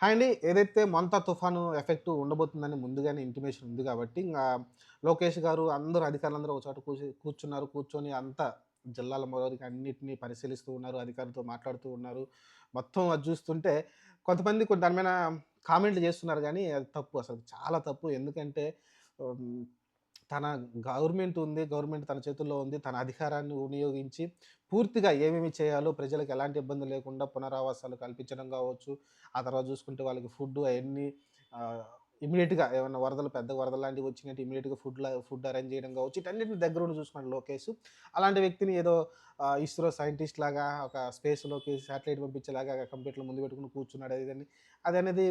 Hi అండి. ఏదైతే మొంతా తుఫాను ఎఫెక్ట్ ఉండబోతుందని ముందుగానే ఇంటిమేషన్ ఉంది కాబట్టి ఇంకా లోకేష్ గారు అందరూ అధికారులందరూ ఒక చోట కూర్చు కూర్చున్నారు. కూర్చొని అంతా జిల్లాల మరోదికి అన్నింటినీ పరిశీలిస్తూ ఉన్నారు. అధికారులతో మాట్లాడుతూ ఉన్నారు. మొత్తం అది చూస్తుంటే కొంతమంది కొన్ని దాని మీద కామెంట్లు చేస్తున్నారు కానీ అది తప్పు. అసలు చాలా తప్పు. ఎందుకంటే తన గవర్నమెంట్ ఉంది గవర్నమెంట్ తన చేతుల్లో ఉంది తన అధికారాన్ని వినియోగించి పూర్తిగా ఏమేమి చేయాలో ప్రజలకు ఎలాంటి ఇబ్బంది లేకుండా పునరావాసాలు కల్పించడం కావచ్చు ఆ తర్వాత చూసుకుంటే వాళ్ళకి ఫుడ్ అవన్నీ ఇమీడియట్గా ఏమైనా వరదలు పెద్ద వరదలు లాంటివి వచ్చినట్టు ఇమీడియట్గా ఫుడ్ ఫుడ్ అరేంజ్ చేయడం కావచ్చు ఇటన్నిటిని దగ్గర ఉండి చూసుకున్నాడు లోకేష్. అలాంటి వ్యక్తిని ఏదో ఇస్రో సైంటిస్ట్ లాగా ఒక స్పేస్లోకి శాటిలైట్ పంపించేలాగా కంప్యూటర్లో ముందు పెట్టుకుని కూర్చున్నాడు అది అది అనేది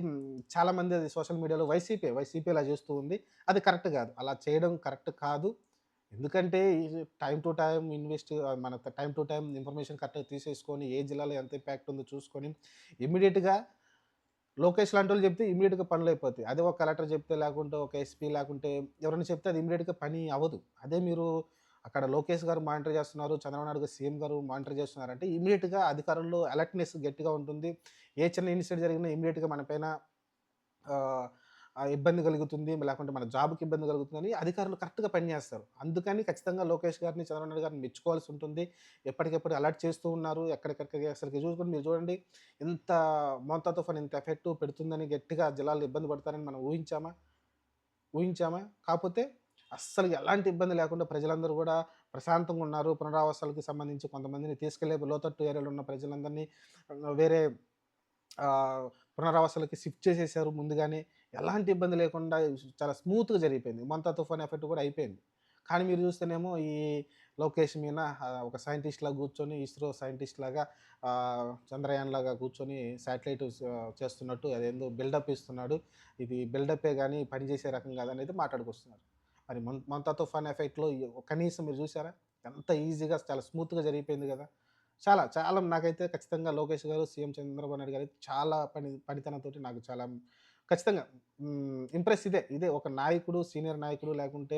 చాలామంది అది సోషల్ మీడియాలో వైసీపీ వైసీపీ అలా చేస్తూ ఉంది. అది కరెక్ట్ కాదు. అలా చేయడం కరెక్ట్ కాదు. ఎందుకంటే టైం టు టైం ఇన్వెస్ట్ మన టైం టు టైం ఇన్ఫర్మేషన్ కరెక్ట్గా తీసేసుకొని ఏ జిల్లాలో ఎంత ఇంపాక్ట్ ఉందో చూసుకొని ఇమీడియట్గా లోకేష్ లాంటి వాళ్ళు చెప్తే ఇమీడియట్గా పనులు అయిపోతాయి. అదే ఒక కలెక్టర్ చెప్తే లేకుంటే ఒక ఎస్పీ లేకుంటే ఎవరైనా చెప్తే అది ఇమీడియట్గా పని అవ్వదు. అదే మీరు అక్కడ లోకేష్ గారు మానిటర్ చేస్తున్నారు చంద్రబాబు నాయుడు గారు సీఎం గారు మానిటర్ చేస్తున్నారు అంటే ఇమీడియట్గా అధికారుల్లో అలర్ట్నెస్ గట్టిగా ఉంటుంది. ఏ చిన్న ఇన్సిడెంట్ జరిగినా ఇమీడియట్గా మన పైన ఇబ్బంది కలుగుతుంది లేకుంటే మన జాబ్కి ఇబ్బంది కలుగుతుందని అధికారులు కరెక్ట్గా పనిచేస్తారు అందుకని ఖచ్చితంగా లోకేష్ గారిని చంద్రబాబు నాయుడు గారిని మెచ్చుకోవాల్సి ఉంటుంది. ఎప్పటికెప్పుడు అలర్ట్ చేస్తూ ఉన్నారు. ఎక్కడికెక్కడికి అసలు చూసుకొని మీరు చూడండి ఇంత మోతా తుఫాన్ ఇంత ఎఫెక్ట్ పెడుతుందని గట్టిగా జిల్లాలు ఇబ్బంది పడతారని మనం ఊహించామా? ఊహించామా? కాకపోతే అస్సలు ఎలాంటి ఇబ్బంది లేకుండా ప్రజలందరూ కూడా ప్రశాంతంగా ఉన్నారు. పునరావాసాలకు సంబంధించి కొంతమందిని తీసుకెళ్ళే లోతట్టు ఏరియాలో ఉన్న ప్రజలందరినీ వేరే పునరావాసాలకి షిఫ్ట్ చేసేసారు ముందుగానే ఎలాంటి ఇబ్బంది లేకుండా చాలా స్మూత్గా జరిగిపోయింది. మంతా తుఫాన్ ఎఫెక్ట్ కూడా అయిపోయింది. కానీ మీరు చూస్తేనేమో ఈ లోకేష్ మీద ఒక సైంటిస్ట్ లాగా కూర్చొని ఇస్రో సైంటిస్ట్ లాగా చంద్రయాన్ లాగా కూర్చొని శాటిలైట్ చేస్తున్నట్టు అదేందో బిల్డప్ ఇస్తున్నాడు. ఇది బిల్డప్పే కానీ పనిచేసే రకం కాదని అయితే మాట్లాడుకొస్తున్నారు. మరి మొన్ మంతా తుఫాన్ ఎఫెక్ట్లో కనీసం మీరు చూసారా ఎంత ఈజీగా చాలా స్మూత్గా జరిగిపోయింది కదా. చాలా చాలా నాకైతే ఖచ్చితంగా లోకేష్ గారు సీఎం చంద్రబాబు నాయుడు గారు చాలా పని పనితనంతో నాకు చాలా ఖచ్చితంగా ఇంప్రెస్ ఇదే ఇదే ఒక నాయకుడు సీనియర్ నాయకుడు లేకుంటే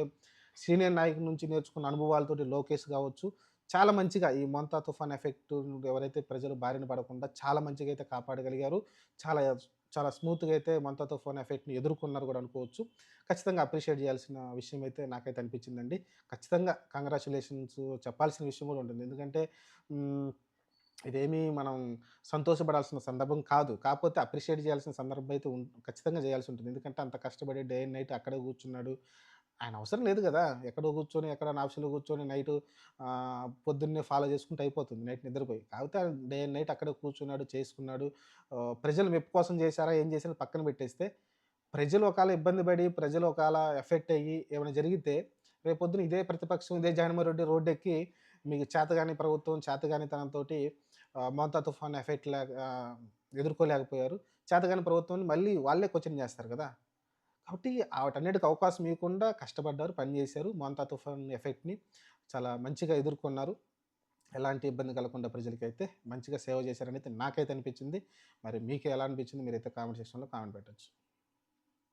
సీనియర్ నాయకుడి నుంచి నేర్చుకున్న అనుభవాలతోటి లోకేష్ కావచ్చు. చాలా మంచిగా ఈ మొంతా తుఫాన్ ఎఫెక్ట్ ఎవరైతే ప్రజలు బారిన పడకుండా చాలా మంచిగా అయితే కాపాడగలిగారు. చాలా చాలా స్మూత్గా అయితే మొంతా తుఫాన్ ఎఫెక్ట్ని ఎదుర్కొన్నారు కూడా అనుకోవచ్చు. ఖచ్చితంగా అప్రిషియేట్ చేయాల్సిన విషయం అయితే నాకైతే అనిపించిందండి. ఖచ్చితంగా కంగ్రాచులేషన్స్ చెప్పాల్సిన విషయం కూడా ఉంటుంది. ఎందుకంటే ఇదేమీ మనం సంతోషపడాల్సిన సందర్భం కాదు. కాకపోతే అప్రిషియేట్ చేయాల్సిన సందర్భం అయితే ఉం- ఖచ్చితంగా చేయాల్సి ఉంటుంది. ఎందుకంటే అంత కష్టపడి డే అండ్ నైట్ అక్కడే కూర్చున్నాడు. ఆయన అవసరం లేదు కదా! ఎక్కడో కూర్చొని ఎక్కడ ఆఫీసులో కూర్చొని నైట్ పొద్దున్నే ఫాలో చేసుకుంటే అయిపోతుంది. నైట్ నిద్రపోయి. కాకపోతే డే అండ్ నైట్ అక్కడ కూర్చున్నాడు చేసుకున్నాడు. ప్రజలు మెప్పు కోసం చేశారా ఏం చేశారో పక్కన పెట్టేస్తే ప్రజలు ఒకవేళ ఇబ్బంది పడి ప్రజలు ఒకవేళ ఎఫెక్ట్ అయ్యి ఏమైనా జరిగితే రేపొద్దున ఇదే ప్రతిపక్షం ఇదే జగన్మోహన్ రెడ్డి రోడ్డు ఎక్కి మీకు చేతగాని ప్రభుత్వం చేతగాని తనంతో తుఫాన్ ఎఫెక్ట్ లేక ఎదుర్కోలేకపోయారు. చేతగాని ప్రభుత్వాన్ని మళ్ళీ వాళ్ళే క్వశ్చన్ చేస్తారు కదా! కాబట్టి వాటన్నిటికి అవకాశం ఇవ్వకుండా కష్టపడ్డారు పనిచేశారు మోంతా తుఫాన్ ఎఫెక్ట్ని చాలా మంచిగా ఎదుర్కొన్నారు. ఎలాంటి ఇబ్బంది కలగకుండా ప్రజలకైతే మంచిగా సేవ చేశారని అయితే నాకైతే అనిపించింది. మరి మీకు ఎలా అనిపించింది? మీరైతే కామెంట్ సెక్షన్లో కామెంట్ పెట్టచ్చు.